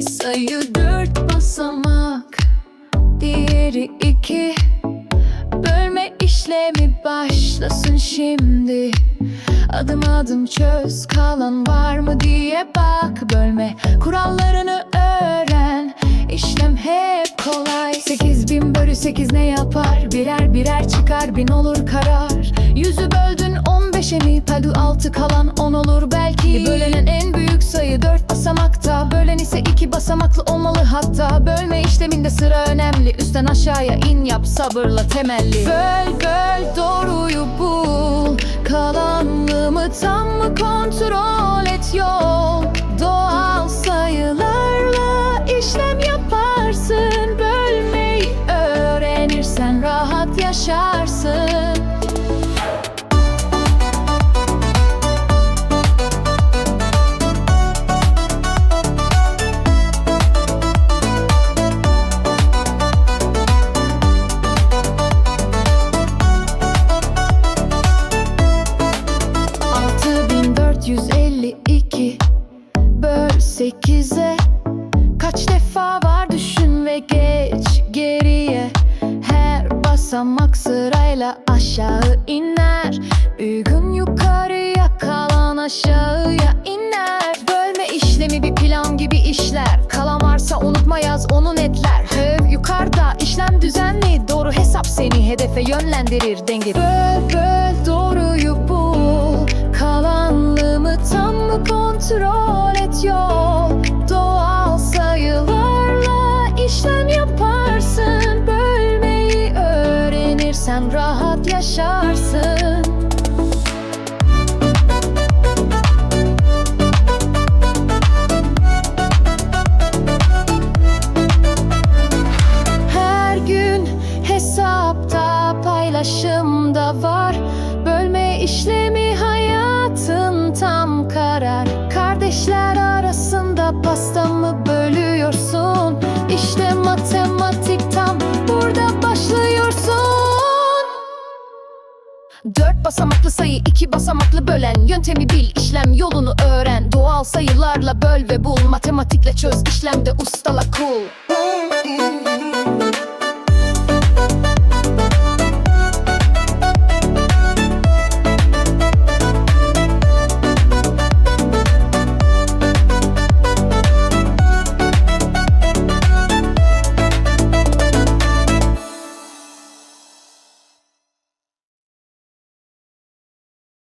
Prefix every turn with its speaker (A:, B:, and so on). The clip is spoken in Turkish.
A: Bir sayı dört basamak. Diğeri iki. Bölme işlemi başlasın şimdi. Adım adım çöz kalan var mı diye bak Bölme. Kurallarını öğren İşlem hep kolay. 8000 bölü 8 ne yapar? Birer birer çıkar bin olur karar. Yüzü böldün 15'e mi? Padu altı kalan 10 olur belki basamaklı olmalı hatta Bölme işleminde sıra önemli. Üstten aşağıya in yap sabırla temelli. Böl böl doğruyu bul. Kalanlığı mı tam mı kontrol et yol iki Böl sekize. Kaç defa var düşün ve geç geriye. Her basamak sırayla aşağı iner. Büyüğün yukarıya kalan aşağıya iner. Bölme işlemi bir plan gibi işler. Kalan varsa unutma yaz onu netler. Höv yukarıda işlem düzenli. Doğru hesap seni hedefe yönlendirir. Denge Böl böl kontrol et yol Doğal sayılarla işlem yaparsın. Bölmeyi öğrenirsen rahat yaşarsın. Her gün hesapta paylaşımda var. Bölme işlemi arasında pasta mı bölüyorsun? İşte matematik tam burada başlıyorsun. Dört basamaklı sayı iki basamaklı bölen. Yöntemi bil işlem yolunu öğren. Doğal sayılarla böl ve bul. Matematikle çöz işlemde ustala cool